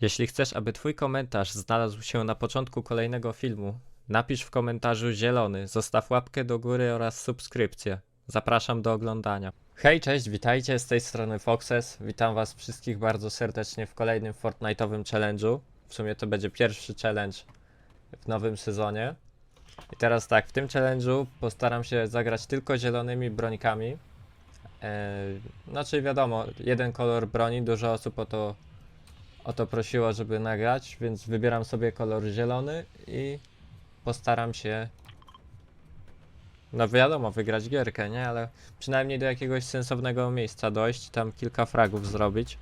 Jeśli chcesz, aby Twój komentarz znalazł się na początku kolejnego filmu, napisz w komentarzu zielony, zostaw łapkę do góry oraz subskrypcję. Zapraszam do oglądania. Hej, cześć, witajcie, z tej strony Foxes. Witam Was wszystkich bardzo serdecznie w kolejnym Fortnite'owym challenge'u. W sumie to będzie pierwszy challenge w nowym sezonie. I teraz tak, w tym challenge'u postaram się zagrać tylko zielonymi brońkami. Eee, znaczy wiadomo, jeden kolor broni, dużo osób o to, o to prosiło, żeby nagrać, więc wybieram sobie kolor zielony i postaram się no wiadomo, wygrać gierkę, nie? Ale przynajmniej do jakiegoś sensownego miejsca dojść, tam kilka fragów zrobić.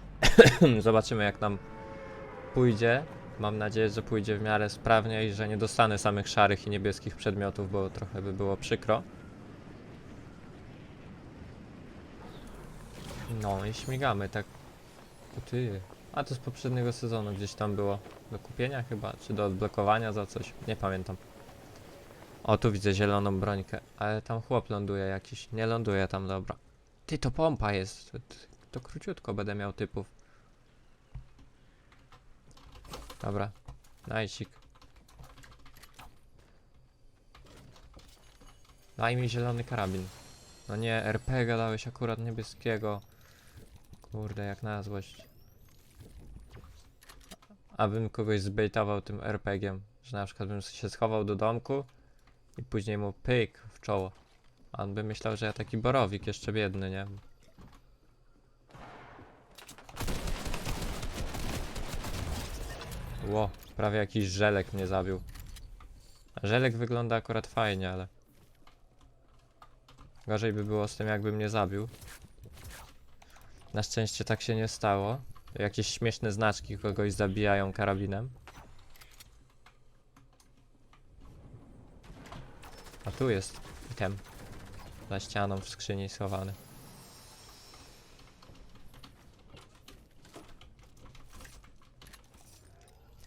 Zobaczymy jak nam pójdzie. Mam nadzieję, że pójdzie w miarę sprawnie i że nie dostanę samych szarych i niebieskich przedmiotów, bo trochę by było przykro. No i śmigamy, tak. O ty. A to z poprzedniego sezonu gdzieś tam było. Do kupienia chyba, czy do odblokowania za coś. Nie pamiętam. O, tu widzę zieloną brońkę, ale tam chłop ląduje jakiś. Nie ląduje tam, dobra. Ty, to pompa jest. To, to, króciutko będę miał typów. Dobra, najcik. Daj mi zielony karabin. No nie, RPG dałeś akurat niebieskiego. Kurde, jak na złość. Abym kogoś zbejtował tym RPG-iem. Że na przykład bym się schował do domku i później mu pyk w czoło. A on by myślał, że ja taki borowik jeszcze biedny, nie? Ło, prawie jakiś żelek mnie zabił. Żelek wygląda akurat fajnie, ale... Gorzej by było z tym, jakby mnie zabił. Na szczęście tak się nie stało. Jakieś śmieszne znaczki kogoś zabijają karabinem. A tu jest item. Za ścianą w skrzyni schowany.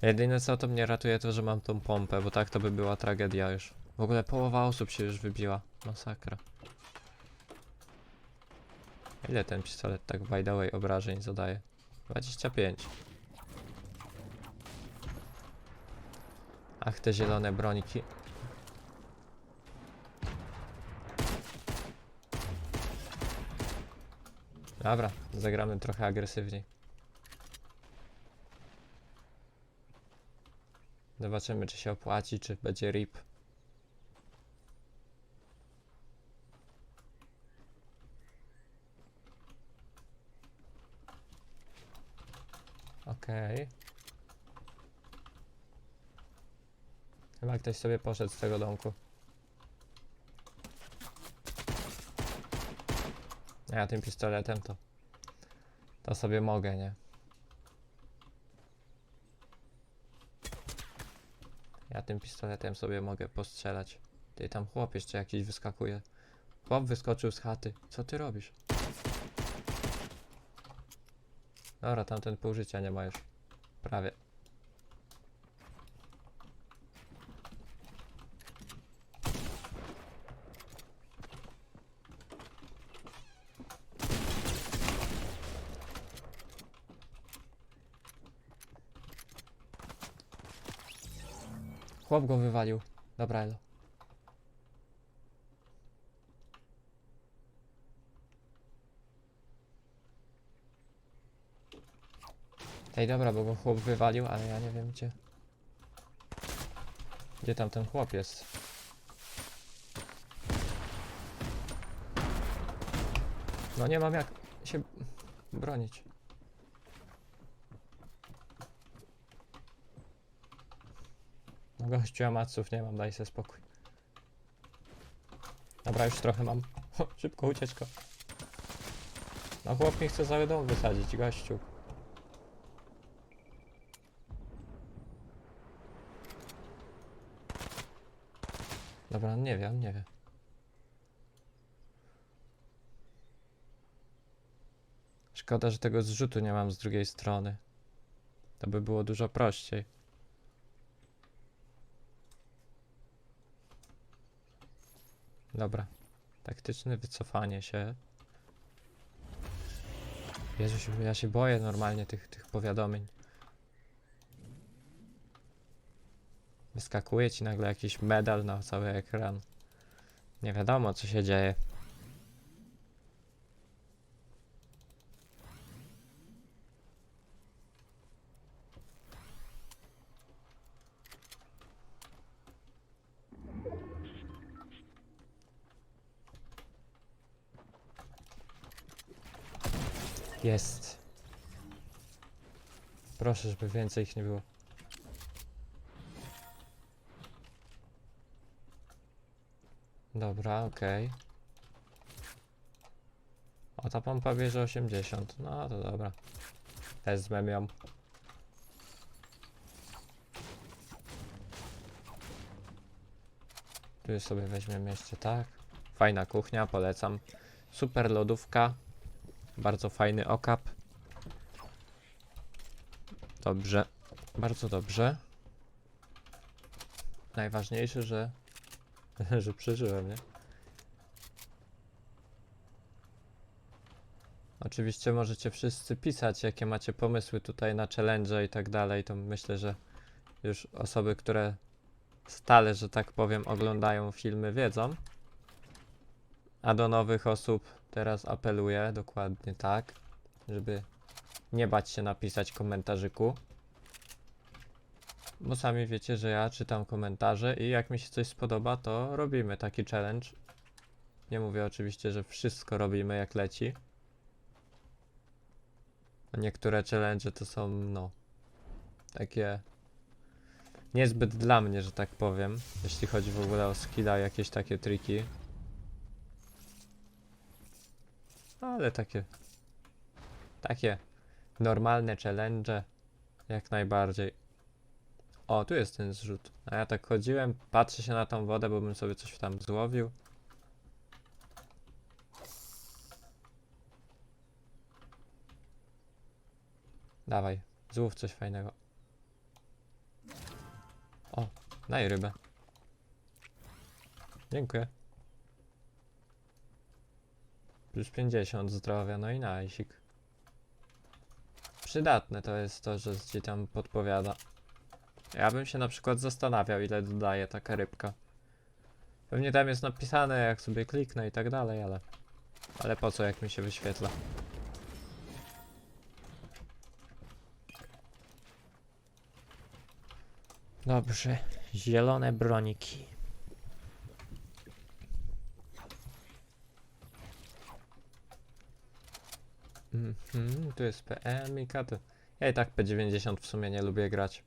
Jedyne co to mnie ratuje to, że mam tą pompę, bo tak to by była tragedia już. W ogóle połowa osób się już wybiła. Masakra. Ile ten pistolet tak by the way obrażeń zadaje? 25. Ach, te zielone broniki. Dobra, zagramy trochę agresywniej. Zobaczymy, czy się opłaci, czy będzie rip. Okej. Chyba ktoś sobie poszedł z tego domku. A ja tym pistoletem to... To sobie mogę, nie? Ja tym pistoletem sobie mogę postrzelać. Ty tam chłop jeszcze jakiś wyskakuje. Chłop wyskoczył z chaty. Co ty robisz? Dobra, tamten pół życia nie ma już. Prawie. Chłop go wywalił. Dobra, elo. Ej, dobra, bo go chłop wywalił, ale ja nie wiem gdzie. Gdzie tam ten chłop jest? No nie mam jak się bronić. Gościu, ja maców nie mam, daj sobie spokój. Dobra, już trochę mam. Ho, szybko, ucieczka. No chłop mi chce cały dom wysadzić, gościu. Dobra, nie wie, on nie wie. Szkoda, że tego zrzutu nie mam z drugiej strony. To by było dużo prościej. Dobra. Taktyczne wycofanie się. Jezu, ja się boję normalnie tych, tych powiadomień. Wyskakuje ci nagle jakiś medal na cały ekran. Nie wiadomo, co się dzieje. Jest. Proszę, żeby więcej ich nie było. Dobra, okej. O, ta pompa bierze 80. No to dobra. Wezmę ją. Tu sobie weźmiemy jeszcze tak. Fajna kuchnia, polecam. Super lodówka. Bardzo fajny okap. Dobrze. Bardzo dobrze. Najważniejsze, że że przeżyłem, nie? Oczywiście możecie wszyscy pisać, jakie macie pomysły tutaj na challenge i tak dalej. To myślę, że już osoby, które stale, że tak powiem, oglądają filmy, wiedzą. A do nowych osób teraz apeluję dokładnie tak, żeby nie bać się napisać komentarzyku. Bo sami wiecie, że ja czytam komentarze i jak mi się coś spodoba, to robimy taki challenge. Nie mówię oczywiście, że wszystko robimy jak leci. A niektóre challenge to są, no, takie niezbyt dla mnie, że tak powiem, jeśli chodzi w ogóle o skilla, jakieś takie triki. Ale takie, takie normalne challenge, jak najbardziej. O, tu jest ten zrzut. A ja tak chodziłem, patrzę się na tą wodę, bo bym sobie coś tam złowił. Dawaj, złów coś fajnego. O, daj rybę. Dziękuję. Plus 50 zdrowia, no i najsik. Przydatne to jest to, że ci tam podpowiada. Ja bym się na przykład zastanawiał, ile dodaje taka rybka. Pewnie tam jest napisane, jak sobie kliknę i tak dalej, ale... Ale po co, jak mi się wyświetla? Dobrze, zielone broniki. Mhm, tu jest PM i katy. Ja i tak P90 w sumie nie lubię grać.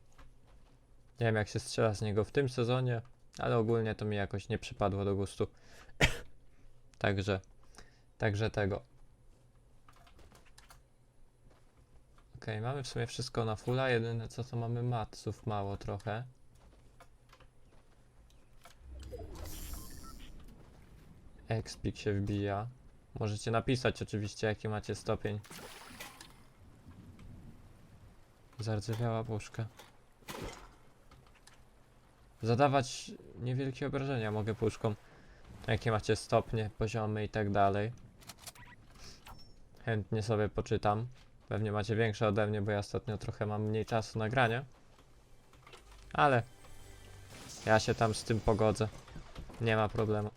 Nie wiem jak się strzela z niego w tym sezonie, ale ogólnie to mi jakoś nie przypadło do gustu. także, także tego. Ok, mamy w sumie wszystko na fulla, jedyne co to mamy matsów mało trochę. Expik się wbija. Możecie napisać oczywiście jaki macie stopień. Zardzewiała puszka. Zadawać niewielkie obrażenia mogę puszką. Jakie macie stopnie, poziomy i tak dalej. Chętnie sobie poczytam. Pewnie macie większe ode mnie, bo ja ostatnio trochę mam mniej czasu na granie. Ale ja się tam z tym pogodzę. Nie ma problemu.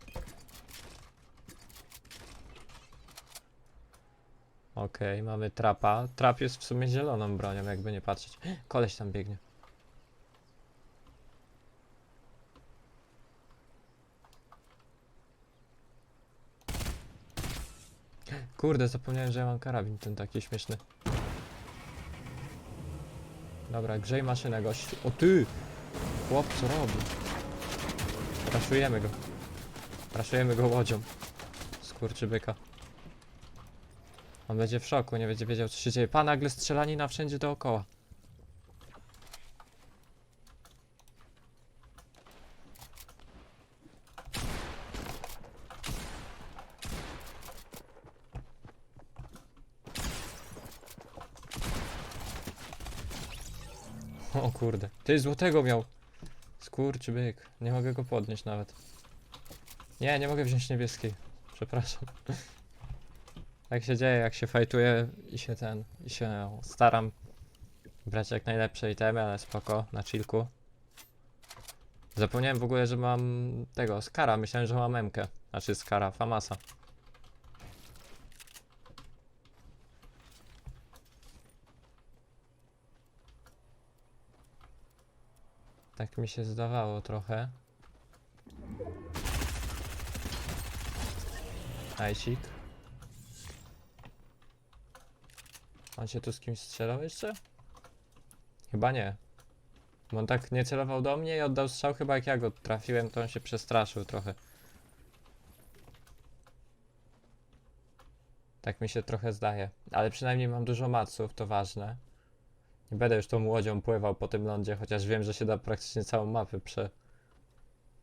Okej, mamy trapa. Trap jest w sumie zieloną bronią, jakby nie patrzeć. Koleś tam biegnie. Kurde, zapomniałem, że ja mam karabin ten taki śmieszny. Dobra, grzej maszynę, gościu. O ty! Chłop, co robi? Raszujemy go. Raszujemy go łodzią. Skurczybyka. On będzie w szoku, nie będzie wiedział, co się dzieje. Pa, nagle strzelanina wszędzie dookoła. O kurde. Ty złotego miał. Skurczy byk. Nie mogę go podnieść nawet. Nie, nie mogę wziąć niebieskiej. Przepraszam. Tak się dzieje, jak się fajtuje i się ten, i się staram brać jak najlepsze itemy, ale spoko, na chillku. Zapomniałem w ogóle, że mam tego, Skara. Myślałem, że mam Mkę. Znaczy Skara, Famasa. Tak mi się zdawało trochę. Ajsik. On się tu z kimś strzelał jeszcze? Chyba nie. Bo on tak nie celował do mnie i oddał strzał chyba jak ja go trafiłem, to on się przestraszył trochę. Tak mi się trochę zdaje. Ale przynajmniej mam dużo maców, to ważne. Nie będę już tą łodzią pływał po tym lądzie, chociaż wiem, że się da praktycznie całą mapę prze...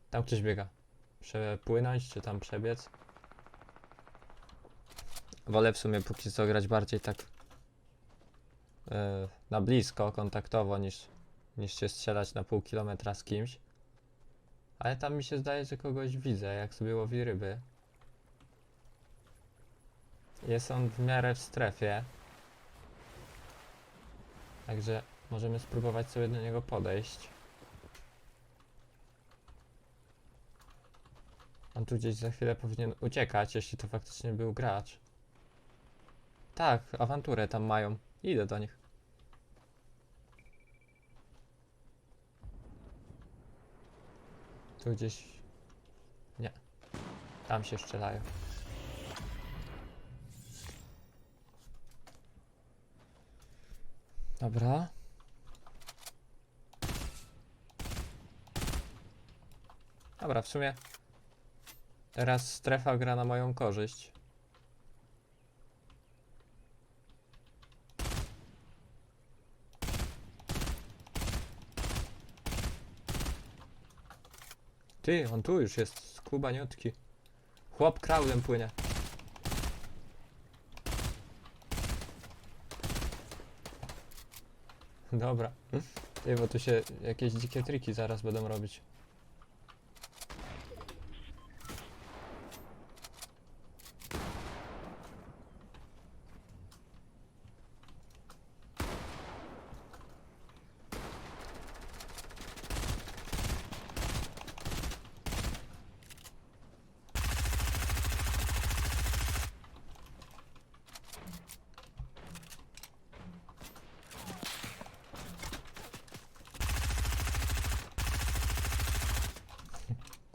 Tam ktoś biega. Przepłynąć, czy tam przebiec. Wolę w sumie póki co grać bardziej tak na blisko, kontaktowo, niż, niż się strzelać na pół kilometra z kimś. Ale tam mi się zdaje, że kogoś widzę, jak sobie łowi ryby. Jest on w miarę w strefie. Także możemy spróbować sobie do niego podejść. On tu gdzieś za chwilę powinien uciekać, jeśli to faktycznie był gracz. Tak, awanturę tam mają. Idę do nich. Tu gdzieś... Nie. Tam się strzelają. Dobra. Dobra, w sumie teraz strefa gra na moją korzyść. Ty, on tu już jest, skubaniutki. Chłop kraudem płynie. Dobra. Ty, bo tu się jakieś dzikie triki zaraz będą robić.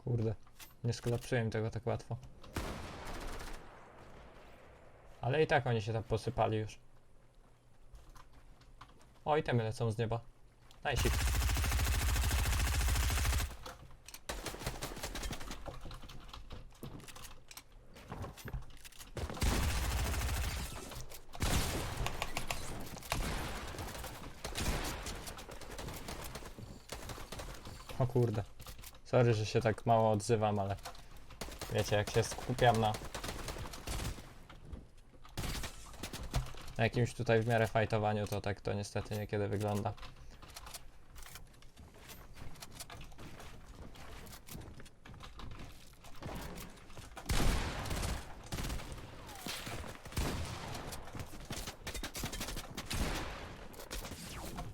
Kurde, nie skolapsuję im tego tak łatwo. Ale i tak oni się tam posypali już. O, itemy lecą z nieba. Najsik. O kurde. Sorry, że się tak mało odzywam, ale wiecie, jak się skupiam na na jakimś tutaj w miarę fajtowaniu, to tak to niestety niekiedy wygląda.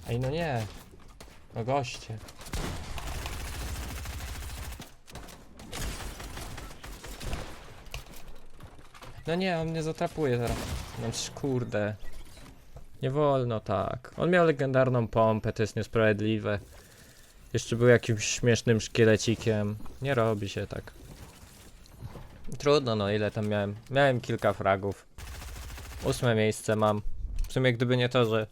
Ej, no nie. No goście. No nie, on mnie zatrapuje zaraz. No kurde. Nie wolno tak. On miał legendarną pompę, to jest niesprawiedliwe. Jeszcze był jakimś śmiesznym szkielecikiem. Nie robi się tak. Trudno, no ile tam miałem? Miałem kilka fragów. Ósme miejsce mam. W sumie gdyby nie to, że,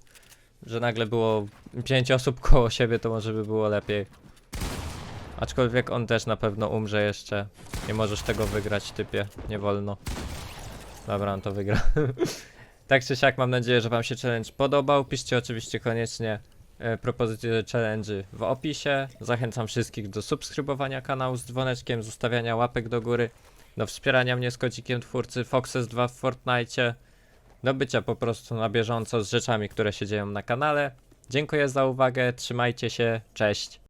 że nagle było pięć osób koło siebie, to może by było lepiej. Aczkolwiek on też na pewno umrze jeszcze. Nie możesz tego wygrać, typie. Nie wolno. Dobra, on to wygra. tak czy siak, mam nadzieję, że Wam się challenge podobał. Piszcie oczywiście koniecznie e, propozycje challenge w opisie. Zachęcam wszystkich do subskrybowania kanału z dzwoneczkiem, zostawiania łapek do góry, do wspierania mnie z kocikiem twórcy Foxes 2 w Fortnite, do bycia po prostu na bieżąco z rzeczami, które się dzieją na kanale. Dziękuję za uwagę, trzymajcie się, cześć.